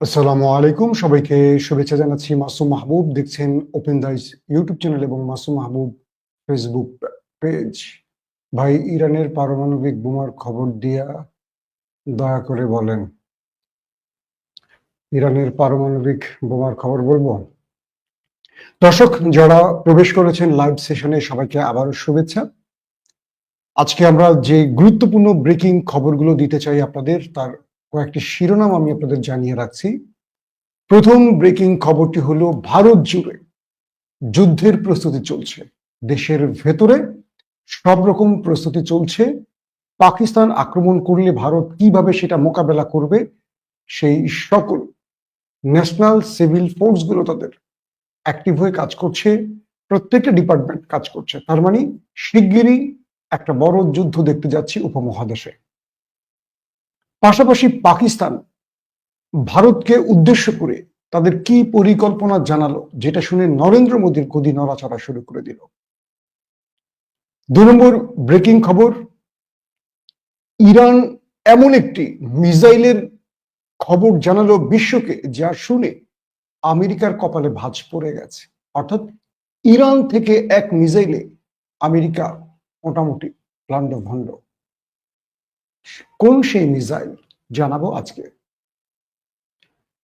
আসসালামু আলাইকুম। সবাইকে শুভেচ্ছা জানাচ্ছি মাসুম মাহবুব। দেখছেন ওপেন দাইস ইউটিউব চ্যানেল এবং মাসুম মাহবুব ফেসবুক পেজ ভাই, ইরানের পারমাণবিক বোমার খবর দিয়া দয়া করে বলেন, ইরানের পারমাণবিক বোমার খবর বলব? দর্শক, যারা প্রবেশ করেছেন লাইভ সেশনে সবাইকে আবারও শুভেচ্ছা। আজকে আমরা যে গুরুত্বপূর্ণ ব্রেকিং খবরগুলো দিতে চাই আপনাদের, তার কয়েকটি শিরোনাম আমি আপনাদের জানিয়ে রাখছি। প্রথম ব্রেকিং খবরটি হলো, ভারত জুড়ে যুদ্ধের প্রস্তুতি চলছে। দেশের ভেতরে সব রকম প্রস্তুতি চলছে। পাকিস্তান আক্রমণ করলে ভারত কীভাবে সেটা মোকাবেলা করবে, সেই সকল ন্যাশনাল সিভিল ফোর্সগুলো তাদের অ্যাক্টিভ হয়ে কাজ করছে, প্রত্যেকটা ডিপার্টমেন্ট কাজ করছে। তার মানে শিগগিরই একটা বড় যুদ্ধ দেখতে যাচ্ছি উপমহাদেশে। পাশাপাশি পাকিস্তান ভারতকে উদ্দেশ্য করে তাদের কি পরিকল্পনা জানালো, যেটা শুনে নরেন্দ্র মোদীর গদি নড়াচড়া শুরু করে দিল। দু নম্বর ব্রেকিং খবর, ইরান এমন একটি মিসাইলের খবর জানালো বিশ্বকে, যা শুনে আমেরিকার কপালে ভাঁজ পড়ে গেছে। অর্থাৎ ইরান থেকে এক মিসাইলে আমেরিকা মোটামুটি ভণ্ড কোন সেই মিসাইল জানাব আজকে?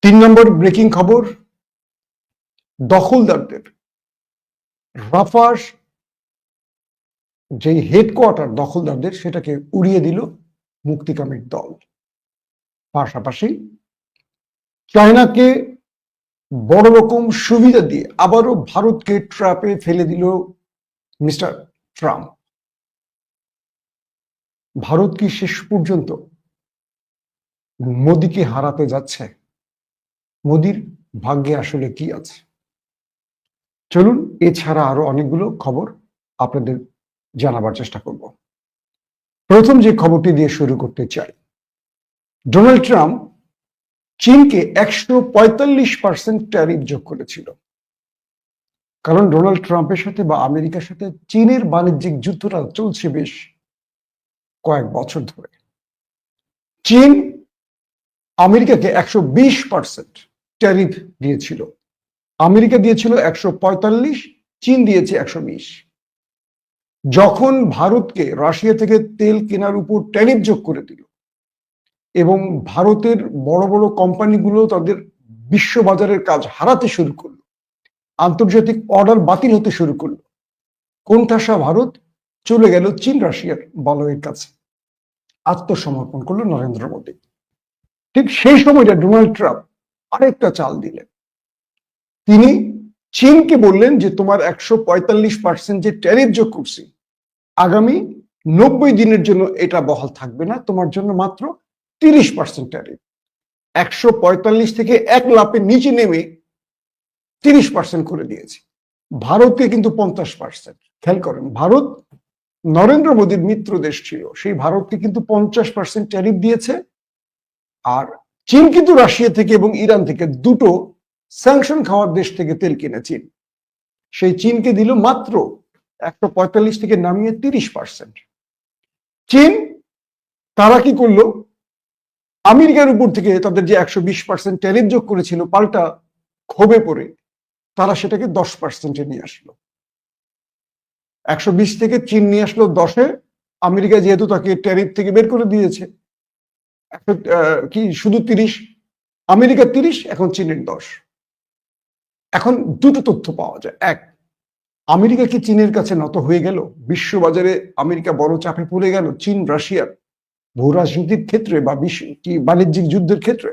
তিন নম্বর ব্রেকিং খবর, দখলদারদের। রাফার যে হেডকোয়ার্টার দখলদারদের, সেটাকে উড়িয়ে দিল মুক্তিকামীর দল। পাশাপাশি চায়নাকে বড় রকম সুবিধা দিয়ে আবারও ভারতকে ট্র্যাপে ফেলে দিল মিস্টার ট্রাম্প। ভারত কি শেষ পর্যন্ত মোদিকে হারাতে যাচ্ছে? মোদির ভাগ্যে আসলে কি আছে? চলুন, এছাড়া আরও অনেকগুলো খবর আপনাদের জানাবার চেষ্টা করব। প্রথম যে খবরটি দিয়ে শুরু করতে চাই, ডোনাল্ড ট্রাম্প চীনকে একশো পঁয়তাল্লিশ পার্সেন্ট ট্যারিফ যোগ করেছিল। কারণ ডোনাল্ড ট্রাম্পের সাথে বা আমেরিকার সাথে চীনের বাণিজ্যিক যুদ্ধটা চলছে বেশ কয়েক বছর ধরে। চীন আমেরিকাকে একশো বিশ পার্সেন্ট ট্যারিফ দিয়েছিল। আমেরিকা দিয়েছিল একশো পঁয়তাল্লিশ, চীন দিয়েছে একশো বিশ। যখন ভারতকে রাশিয়া থেকে তেল কেনার উপর ট্যারিফ যোগ করে দিল এবং ভারতের বড় বড় কোম্পানিগুলো তাদের বিশ্ববাজারের কাজ হারাতে শুরু করল, আন্তর্জাতিক অর্ডার বাতিল হতে শুরু করল কোনঠাসা ভারত চলে গেল চীন রাশিয়ার বলয়ের কাছে। আত্মসমর্পণ করল নরেন্দ্র মোদী। ঠিক সেই সময়টা ডোনাল্ড ট্রাম্প আরেকটা চাল দিলেন। তিনি চীনকে বললেন যে, তোমার একশো পঁয়তাল্লিশ পার্সেন্ট যে ট্যারিফ যোগ করছি, আগামী নব্বই দিনের জন্য এটা বহাল থাকবে না। তোমার জন্য মাত্র তিরিশ পার্সেন্ট ট্যারিফ একশো পঁয়তাল্লিশ থেকে এক লাপে নিচে নেমে তিরিশ পার্সেন্ট করে দিয়েছে। ভারতকে কিন্তু পঞ্চাশ পার্সেন্ট খেয়াল করেন, ভারত নরেন্দ্র মোদীর মিত্র দেশ ছিল, সেই ভারতকে কিন্তু পঞ্চাশ পার্সেন্ট ট্যারিফ দিয়েছে। আর চীন কিন্তু রাশিয়া থেকে এবং ইরান থেকে দুটো স্যাংশন খাওয়ার দেশ থেকে তেল কিনে চীন সেই চীনকে দিল মাত্র একশো পঁয়তাল্লিশ থেকে নামিয়ে তিরিশ পার্সেন্ট চীন, তারা কি করল? আমেরিকার উপর থেকে তাদের যে একশো বিশ পার্সেন্ট ট্যারিফ যোগ করেছিল, পাল্টা ক্ষোভে পড়ে তারা সেটাকে দশ পার্সেন্টে নিয়ে আসলো। একশো বিশ থেকে চীন নিয়ে আসলো দশে, আমেরিকা যেহেতু তাকে ট্যারিফ থেকে বের করে দিয়েছে। কি, শুধু তিরিশ, আমেরিকা তিরিশ, এখন চীনের দশ। এখন দুটো তথ্য পাওয়া যায়। এক, আমেরিকা কি চীনের কাছে নত হয়ে গেল? বিশ্ববাজারে আমেরিকা বড় চাপে পড়ে গেল। চীন, রাশিয়ার ভূ রাজনীতির ক্ষেত্রে বা কি, বাণিজ্যিক যুদ্ধের ক্ষেত্রে?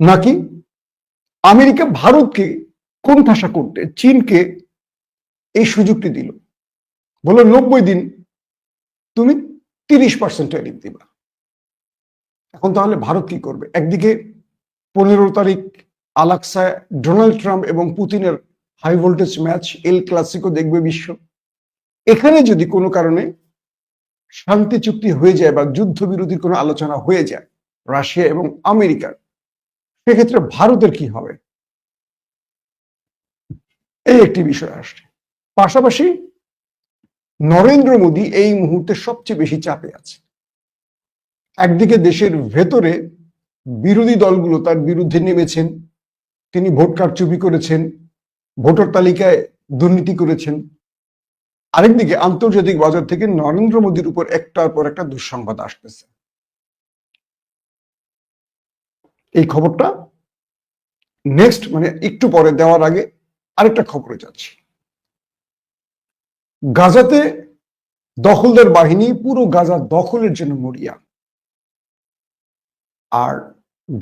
নাকি আমেরিকা ভারতকে কোন ঠাসা করতে, চীনকে এই সুযোগটি দিল। বলো নব্বই দিন তুমি তিরিশ পার্সেন্ট ট্যারিফ দিবা। এখন তাহলে ভারত কি করবে? একদিকে পনেরো তারিখ আলাক্সায় ডোনাল্ড ট্রাম্প এবং পুতিনের high voltage match El Clasico দেখবে বিশ্ব। এখানে যদি কোনো কারণে শান্তি চুক্তি হয়ে যায় বা যুদ্ধবিরোধীর কোনো আলোচনা হয়ে যায় রাশিয়া এবং আমেরিকার, সেক্ষেত্রে ভারতের কি হবে? এই একটি বিষয় আসছে। পাশাপাশি নরেন্দ্র মোদী এই মুহূর্তে সবচেয়ে বেশি চাপে আছে। একদিকে দেশের ভেতরে বিরোধী দলগুলো তার বিরুদ্ধে নেমেছেন, তিনি ভোট কারচুপি করেছেন, ভোটার তালিকায় দুর্নীতি করেছেন। আরেকদিকে আন্তর্জাতিক বাজার থেকে নরেন্দ্র মোদীর উপর একটার পর একটা দুঃসংবাদ আসতেছে। এই খবরটা নেক্সট মানে একটু পরে দেওয়ার আগে আরেকটা খবরে যাচ্ছি। গাজাতে দখলদার বাহিনী পুরো গাজা দখলের জন্য মরিয়া। আর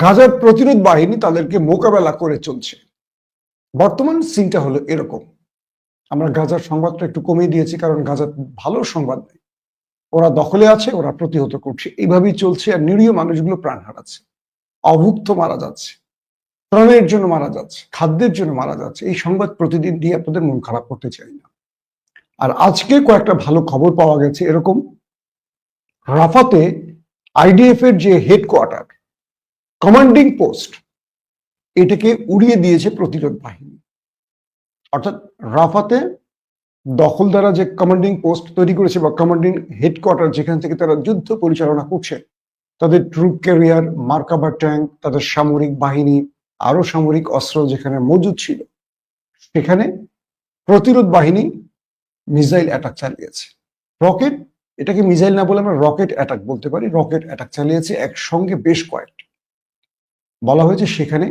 গাজার প্রতিরোধ বাহিনী তাদেরকে মোকাবেলা করে চলছে। বর্তমান সিনটা হলো এরকম। আমরা গাজার সংবাদটা একটু কমিয়ে দিয়েছি, কারণ গাজার ভালো সংবাদ নেই। ওরা দখলে আছে, ওরা প্রতিহত করছে। এইভাবেই চলছে, আর নিরীহ মানুষগুলো প্রাণ হারাচ্ছে। অভুক্ত মারা যাচ্ছে। প্রাণের জন্য মারা যাচ্ছে। খাদ্যের জন্য মারা যাচ্ছে। এই সংবাদ প্রতিদিন দিয়ে আপনাদের মন খারাপ করতে চাই না। আর আজকে কয়েকটা ভালো খবর পাওয়া গেছে এরকম। রাফাতে আইডিএফ এর যে হেডকোয়ার্টার কমান্ডিং পোস্ট এটাকে উড়িয়ে দিয়েছে প্রতিরোধ বাহিনী। অর্থাৎ রাফাতে দখলদারা যে কমান্ডিং পোস্ট তৈরি করেছে বা কমান্ডিং হেডকোয়ার্টার যেখান থেকে তারা যুদ্ধ পরিচালনা করছে, তাদের ট্রুপ ক্যারিয়ার মার্কাবা ট্যাঙ্ক, তাদের সামরিক বাহিনী আরও সামরিক অস্ত্র যেখানে মজুদ ছিল, সেখানে প্রতিরোধ বাহিনী মিসাইল অ্যাটাক চালিয়েছে। রকেট, এটাকে মিসাইল না বলে আমরা রকেট অ্যাটাক বলতে পারি। রকেট অ্যাটাক চালিয়েছে একসঙ্গে বেশ কয়েকটি। বলা হয়েছে সেখানে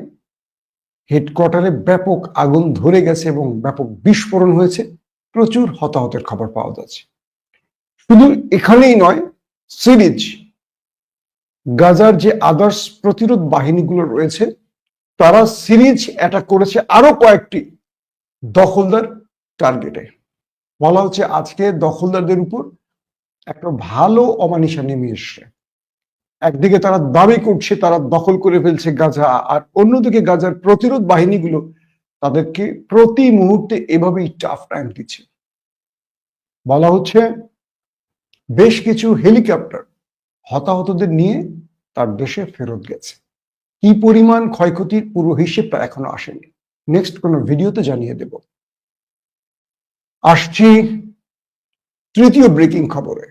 হেডকোয়ার্টারে ব্যাপক আগুন ধরে গেছে এবং ব্যাপক বিস্ফোরণ হয়েছে। প্রচুর হতাহতের খবর পাওয়া যাচ্ছে। শুধু এখানেই নয়, সিরিজ, গাজার যে আদার্স প্রতিরোধ বাহিনীগুলো রয়েছে, তারা সিরিজ অ্যাটাক করেছে আরও কয়েকটি দখলদার টার্গেটে। বলা হচ্ছে আজকে দখলদারদের উপর একটা ভালো অমানিসা নেমে এসছে। একদিকে তারা দাবি করছে, তারা দখল করে ফেলছে গাজা, আর অন্যদিকে গাজার প্রতিরোধ বাহিনীগুলো তাদেরকে প্রতি মুহূর্তে এভাবেই টাফ টাইম দিচ্ছে। বলা হচ্ছে বেশ কিছু হেলিকপ্টার হতাহতদের নিয়ে তার দেশে ফেরত গেছে। কি পরিমাণ ক্ষয়ক্ষতির পুরো হিসেবটা এখনও আসেনি। নেক্সট কোনো ভিডিওতে জানিয়ে দেব। আসছি তৃতীয় ব্রেকিং খবরে।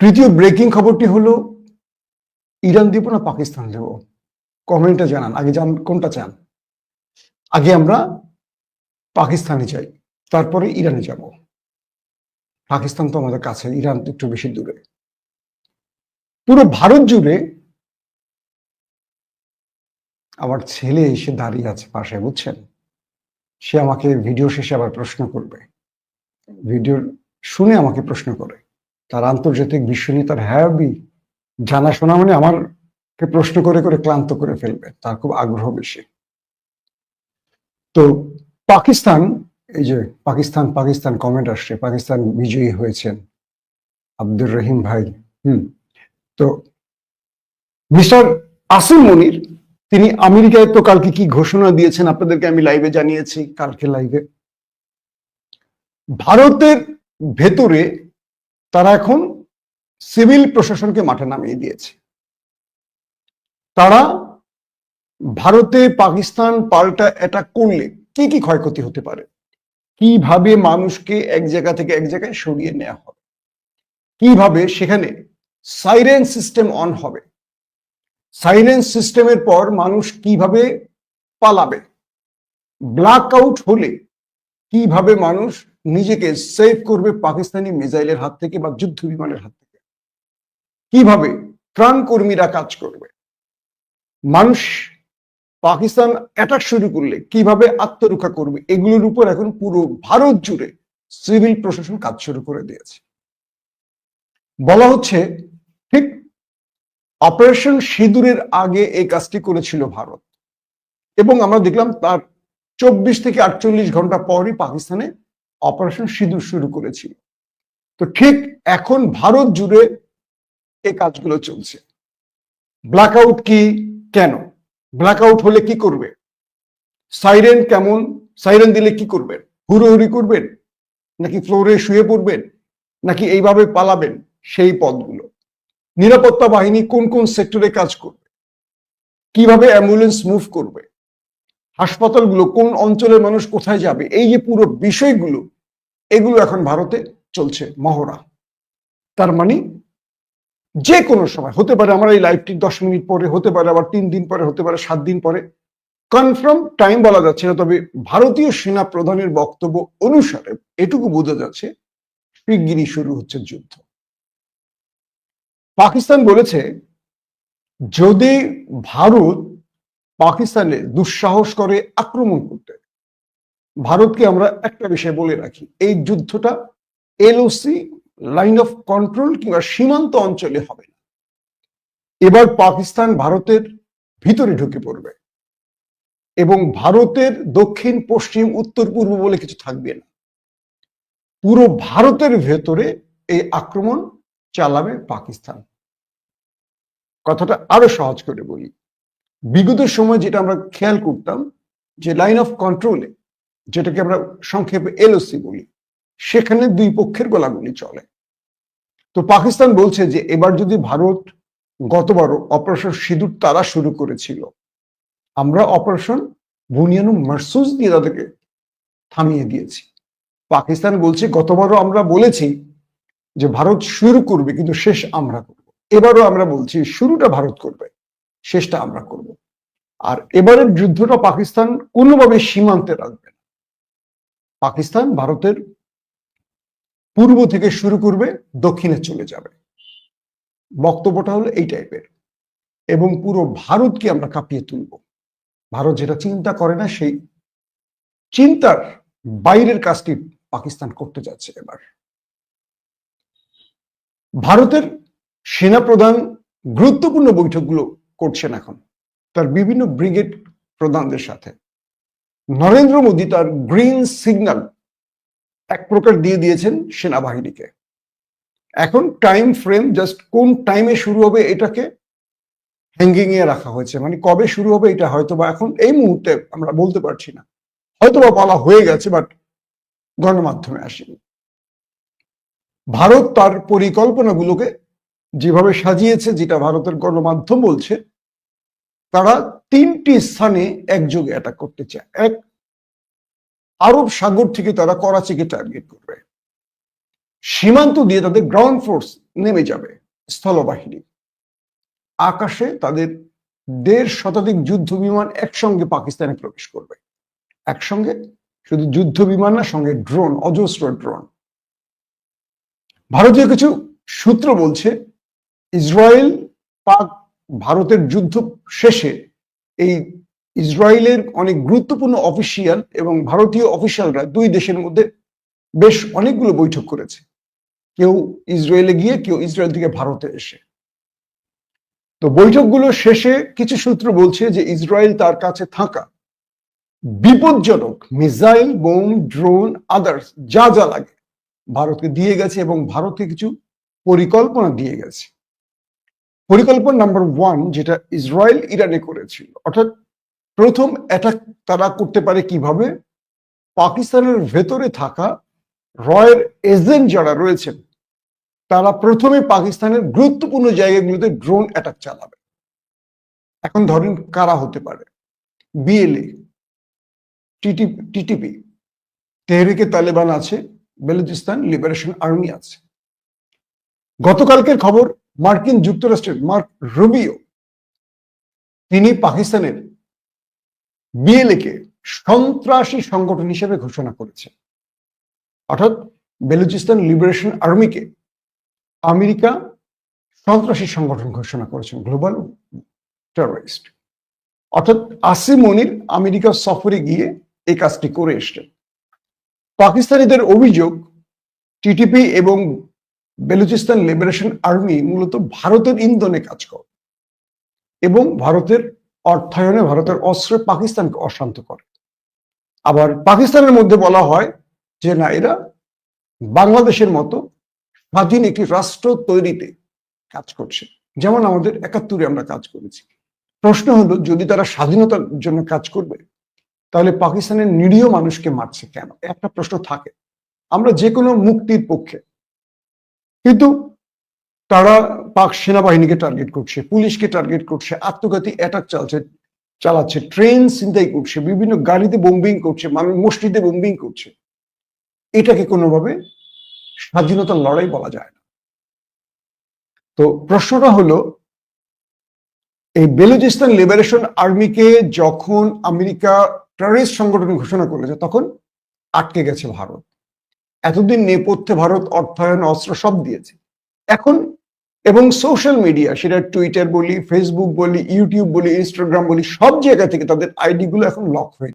তৃতীয় ব্রেকিং খবরটি হলো, ইরান দিব না পাকিস্তান দেব কমেন্টে জানান, আগে জান, কোনটা চান? আগে আমরা পাকিস্তানে যাই, তারপরে ইরানে যাব। পাকিস্তান তো আমাদের কাছে, ইরান তো একটু বেশি দূরে। পুরো ভারত জুড়ে আমার ছেলে এসে দাঁড়িয়ে আছে পাশে, বুঝছেন? সে আমাকে ভিডিও শেষে আবার প্রশ্ন করবে। ভিডিও শুনে আমাকে প্রশ্ন করে, তার আন্তর্জাতিক বিশ্ব নিয়ে তার হ্যাবি জানাশোনা মানে আমারকে প্রশ্ন করে করে ক্লান্ত করে ফেলবে, তার খুব আগ্রহ বেশি। তো পাকিস্তান, এই যে পাকিস্তান পাকিস্তান কমেন্ট আসছে, পাকিস্তান বিজয়ী হয়েছেন আব্দুর রহিম ভাই। হুম, তো মিস্টার আসিম মনির তিনি আমেরিকায় তো কালকে কি ঘোষণা দিয়েছেন? আপনাদেরকে আমি লাইভে জানিয়েছি, কালকে লাইভে ভারতের ভেতরে তারা এখন সিভিল প্রশাসনকে মাঠে নামিয়ে দিয়েছে। তারা ভারতে পাকিস্তান পাল্টা অ্যাটাক করলে কি কি ক্ষয়ক্ষতি হতে পারে? কীভাবে মানুষকে এক জায়গা থেকে এক জায়গায় সরিয়ে নেওয়া হবে? কীভাবে সেখানে সাইরেন সিস্টেম অন হবে? সাইলেন্স সিস্টেমের পর মানুষ কীভাবে পালাবে? ব্ল্যাক আউট হলে কীভাবে মানুষ নিজেকে সেভ করবে পাকিস্তানি মিসাইলের হাত থেকে বা যুদ্ধ বিমানের হাত থেকে? কীভাবে ত্রাণ কর্মীরা কাজ করবে? মানুষ পাকিস্তান অ্যাটাক শুরু করলে কীভাবে আত্মরক্ষা করবে? এগুলোর উপর এখন পুরো ভারত জুড়ে সিভিল প্রশাসন কাজ শুরু করে দিয়েছে। বলা হচ্ছে ঠিক অপারেশন সিঁদুরের আগে এই কাজটি করেছিল ভারত। এবং আমরা দেখলাম তার চব্বিশ থেকে আটচল্লিশ ঘণ্টা পরই পাকিস্তানে অপারেশন সিঁদুর শুরু করেছিল। তো ঠিক এখন ভারত জুড়ে এই কাজগুলো চলছে। ব্ল্যাক আউট কি? কেন? ব্ল্যাক আউট হলে কি করবে? সাইরেন কেমন? সাইরেন দিলে কি করবেন? হুড়োহুড়ি করবেন? নাকি ফ্লোরে শুয়ে পড়বেন? নাকি এইভাবে পালাবেন? সেই পদগুলো নিরাপত্তা বাহিনী কোন কোন সেক্টরে কাজ করবে? কীভাবে অ্যাম্বুলেন্স মুভ করবে? হাসপাতালগুলো কোন অঞ্চলের মানুষ কোথায় যাবে? এই যে পুরো বিষয়গুলো, এগুলো এখন ভারতে চলছে মহড়া। তার মানে যে কোনো সময়, হতে পারে আমার এই লাইভটি দশ মিনিট পরে, হতে পারে আবার তিন দিন পরে, হতে পারে সাত দিন পরে। কনফার্ম টাইম বলা যাচ্ছে না, তবে ভারতীয় সেনা প্রধানের বক্তব্য অনুসারে এটুকু বোঝা যাচ্ছে, শিগগিরই শুরু হচ্ছে যুদ্ধ। পাকিস্তান বলেছে, যদি ভারত পাকিস্তানে দুঃসাহস করে আক্রমণ করতে, ভারতকে আমরা একটা বিষয় বলে রাখি, এই যুদ্ধটা এলওসি লাইন অফ কন্ট্রোল কিংবা সীমান্ত অঞ্চলে হবে না। এবার পাকিস্তান ভারতের ভিতরে ঢুকে পড়বে এবং ভারতের দক্ষিণ, পশ্চিম, উত্তর, পূর্ব বলে কিছু থাকবে না। পুরো ভারতের ভেতরে এই আক্রমণ চালাবে পাকিস্তান। কথাটা আরও সহজ করে বলি। বিগত সময় যেটা আমরা খেয়াল করতাম, যে লাইন অফ কন্ট্রোলে যেটাকে আমরা সংক্ষেপে এলওসি বলি, সেখানে দুই পক্ষের গোলাগুলি চলে। তো পাকিস্তান বলছে যে, এবার যদি ভারত গতবার অপারেশন সিঁদুর তারা শুরু করেছিল, আমরা অপারেশন বুনিয়ানু মারসুস দিয়ে তাদেরকে থামিয়ে দিয়েছি। পাকিস্তান বলছে গতবারও আমরা বলেছি যে ভারত শুরু করবে, কিন্তু শেষ আমরা করব। এবারও আমরা বলছি, শুরুটা ভারত করবে, শেষটা আমরা করব। আর এবারের যুদ্ধটা পাকিস্তান কোনোভাবে সীমান্তে রাখবে না। পাকিস্তান ভারতের পূর্ব থেকে শুরু করবে, দক্ষিণে চলে যাবে। বক্তব্যটা হলো এই টাইপের। এবং পুরো ভারতকে আমরা কাঁপিয়ে তুলব। ভারত যেটা চিন্তা করে না, সেই চিন্তার বাইরের কাজটি পাকিস্তান করতে যাচ্ছে এবার। ভারতের সেনাপ্রধান গুরুত্বপূর্ণ বৈঠকগুলো করছেন এখন, তার বিভিন্ন ব্রিগেড প্রধানদের সাথে। নরেন্দ্র মোদী তার গ্রিন সিগন্যাল এক প্রকার দিয়ে দিয়েছেন সেনাবাহিনীকে। এখন টাইম ফ্রেম, জাস্ট কোন টাইমে শুরু হবে এটাকে হ্যাঙ্গিং এ রাখা হয়েছে। মানে কবে শুরু হবে এটা হয়তো বা এখন এই মুহূর্তে আমরা বলতে পারছি না। হয়তো বা বলা হয়ে গেছে বাট গণমাধ্যমে আসেনি। ভারত তার পরিকল্পনাগুলোকে যেভাবে সাজিয়েছে, যেটা ভারতের গণমাধ্যম বলছে, তারা তিনটি স্থানে একযোগে অ্যাটাক করতে চায়। এক, আরব সাগর থেকে তারা করাচিকে টার্গেট করবে। সীমান্ত দিয়ে তাদের গ্রাউন্ড ফোর্স নেমে যাবে স্থলবাহিনী। আকাশে তাদের দেড় শতাধিক যুদ্ধ বিমান একসঙ্গে পাকিস্তানে প্রবেশ করবে। একসঙ্গে? শুধু যুদ্ধ বিমান না, সঙ্গে ড্রোন অজস্র ড্রোন ভারতীয় কিছু সূত্র বলছে, ইসরায়েল পাক ভারতের যুদ্ধ শেষে এই ইসরায়েলের অনেক গুরুত্বপূর্ণ অফিসিয়াল এবং ভারতীয় অফিসিয়ালরা দুই দেশের মধ্যে বেশ অনেকগুলো বৈঠক করেছে। কেউ ইসরায়েলে গিয়ে, কেউ ইসরায়েল থেকে ভারতে এসে। তো বৈঠকগুলো শেষে কিছু সূত্র বলছে যে ইসরায়েল তার কাছে থাকা বিপজ্জনক মিসাইল, বোম, ড্রোন, আদার্স যা যা লাগে ভারতকে দিয়ে গেছে এবং ভারতকে কিছু পরিকল্পনা দিয়ে গেছে। পরিকল্পনা নাম্বার ওয়ান যেটা ইসরায়েল ইরানে করেছিল, অর্থাৎ প্রথম অ্যাটাক তারা করতে পারে কীভাবে? পাকিস্তানের ভেতরে থাকা রয়ের এজেন্ট যারা রয়েছেন, তারা প্রথমে পাকিস্তানের গুরুত্বপূর্ণ জায়গাগুলোতে ড্রোন অ্যাটাক চালাবে। এখন ধরেন কারা হতে পারে? বিএলএ টিটিপি তেহরিকে তালেবান আছে বেলুচিস্তান লিবারেশন আর্মি আছে। গতকালকের খবর, মার্কিন যুক্তরাষ্ট্রের মার্ক রুবিও, তিনি পাকিস্তানের বিএলএ কে সন্ত্রাসী সংগঠন হিসেবে ঘোষণা করেছে অর্থাৎ বেলুচিস্তান লিবারেশন আর্মিকে আমেরিকা সন্ত্রাসী সংগঠন ঘোষণা করেছেন, গ্লোবাল টেরোরিস্ট। অর্থাৎ আসিম মনির আমেরিকা সফরে গিয়ে এই কাজটি করে এসছেন। পাকিস্তানিদের অভিযোগ টিটিপি এবং বেলুচিস্তান লিবারেশন আর্মি মূলত ভারতের ইন্ধনে কাজ করে এবং ভারতের অর্থায়নে ভারতের অস্ত্রে পাকিস্তানকে অশান্ত করে। আবার পাকিস্তানের মধ্যে বলা হয় যে, না, এরা বাংলাদেশের মতো স্বাধীন একটি রাষ্ট্র তৈরিতে কাজ করছে। যেমন আমাদের একাত্তরে আমরা কাজ করেছি। প্রশ্ন হলো, যদি তারা স্বাধীনতার জন্য কাজ করবে তাহলে পাকিস্তানের নিরীহ মানুষকে মারছে কেন? একটা প্রশ্ন থাকে। আমরা যে কোনো মুক্তির পক্ষে। কিন্তু তারা পাক সেনাবাহিনীকে টার্গেট করছে, পুলিশকে টার্গেট করছে, আত্মঘাতী অ্যাটাক চালছে, চালাচ্ছে ট্রেন চিন্তাই করছে, বিভিন্ন গাড়িতে বোম্বিং করছে মানুষ মসজিদে বোম্বিং করছে। এটাকে কোনোভাবে স্বাধীনতার লড়াই বলা যায় না। তো প্রশ্নটা হলো এই বেলুচিস্তান লিবারেশন আর্মিকে যখন আমেরিকা টেররিস্ট সংগঠন ঘোষণা করেছে, তখন আটকে গেছে ভারত। এতদিন নেপথ্যে ভারত অর্থায়ন, অস্ত্র সব দিয়েছে। এখন এবং সোশ্যাল মিডিয়া সেটা টুইটার বলি ফেসবুক বলি ইউটিউব বলি ইনস্টাগ্রাম বলি, সব জায়গা থেকে তাদের আইডি গুলো এখন লক হয়ে